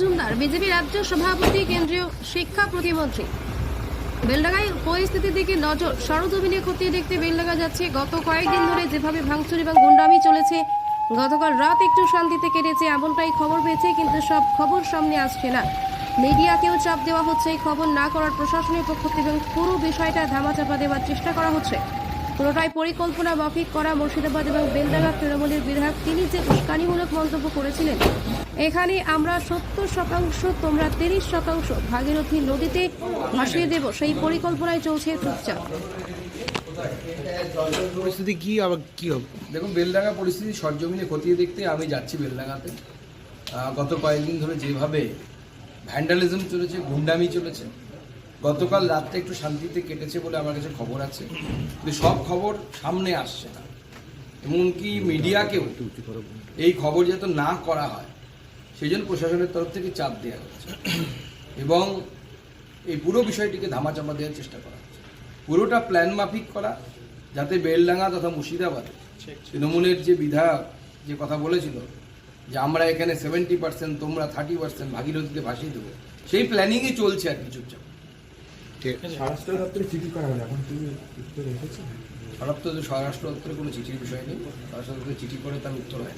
Majumdar. BJP রাজ্য সভাপতি, কেন্দ্রীয় শিক্ষা প্রতিমন্ত্রী। বেলডাঙ্গায় পরিস্থিতির দিকে নজর। সরজমিনে খতিয়ে দেখতে বেলডাঙ্গা যাচ্ছে। গত কয়েকদিন ধরে যেভাবে ভাঙচুর এবং গুন্ডামি চলেছে, গতকাল রাত একটু শান্তিতে কেটেছে এমনটাই খবর পেয়েছে, কিন্তু সব খবর সামনে আসছে না। মিডিয়াকেও চাপ দেওয়া হচ্ছে। এই খবর না করার প্রশাসনের পক্ষ থেকে পুরো বিষয়টা ধামাচাপা দেওয়ার চেষ্টা করা হচ্ছে। পুরোটাই পরিকল্পনা মাফিক করা মুর্শিদাবাদ এবং বেলডাঙ্গা তৃণমূলের বিধায়ক তিনি যে উস্কানিমূলক মন্তব্য করেছিলেন এখানে আমরা সত্তর শতাংশ তোমরা তিরিশ শতাংশ ভাগীরথী নদীতে ভাসিয়ে দেব সেই পরিকল্পনায় চলছে চুপচাপ। পরিস্থিতি কি আবার কি হবে? দেখুন বেলডাঙ্গা পরিস্থিতি সরজমিনে খতিয়ে দেখতে আমি যাচ্ছি বেলডাঙ্গাতে। গত কয়েকদিন ধরে যেভাবে ভ্যান্ডালিজম চলেছে গুন্ডামি চলেছে গতকাল রাতটা একটু শান্তিতে কেটেছে বলে আমার কাছে খবর আছে। কিন্তু সব খবর সামনে আসছে না। এমনকি মিডিয়াকেও এই খবর যাতে না করা হয় সেই জন্য প্রশাসনের তরফ থেকে চাপ দেওয়া হচ্ছে। এবং এই পুরো বিষয়টিকে ধামাচাপা দেওয়ার চেষ্টা করা হচ্ছে। পুরোটা প্ল্যান মাফিক করা, যাতে বেলডাঙ্গা তথা মুর্শিদাবাদে তৃণমূলের যে বিধায়ক যে কথা বলেছিল, যে আমরা এখানে সেভেন্টি পার্সেন্ট তোমরা থার্টি পার্সেন্ট ভাগীরথীতে ভাসিয়ে দেবো, সেই প্ল্যানিংই চলছে আর কি চুপচাপ। ঠিক আছে। স্বরাষ্ট্র দপ্তরে চিঠি করা হলো। এখন তুমি উত্তর এসেছে? স্বরাষ্ট্র স্বরাষ্ট্র দপ্তরে কোনো চিঠির বিষয় নেই। স্বরাষ্ট্র দপ্তরে চিঠি করে তার উত্তর হয়।